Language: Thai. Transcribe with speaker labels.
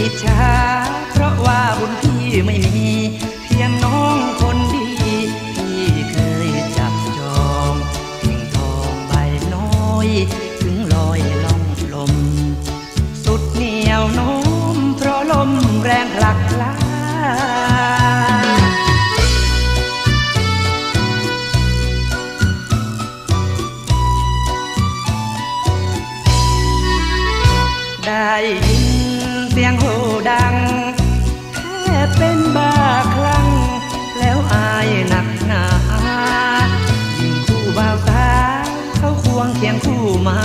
Speaker 1: อิจฉาเพราะว่าบุญพี่ไม่มี เพียงน้องคนดีพี่เคยจับจองเพียงทองใบน้อย ถึงลอยล่องลม สุดเหนียวโน้มเพราะลมแรงผลักลาได้ยิ สียงโหดัง แค่เป็นบ้าคลั่ง แล้วอายหนักหนายิ่งคู่บ่าวสาวเขาควงเคียงคู่มา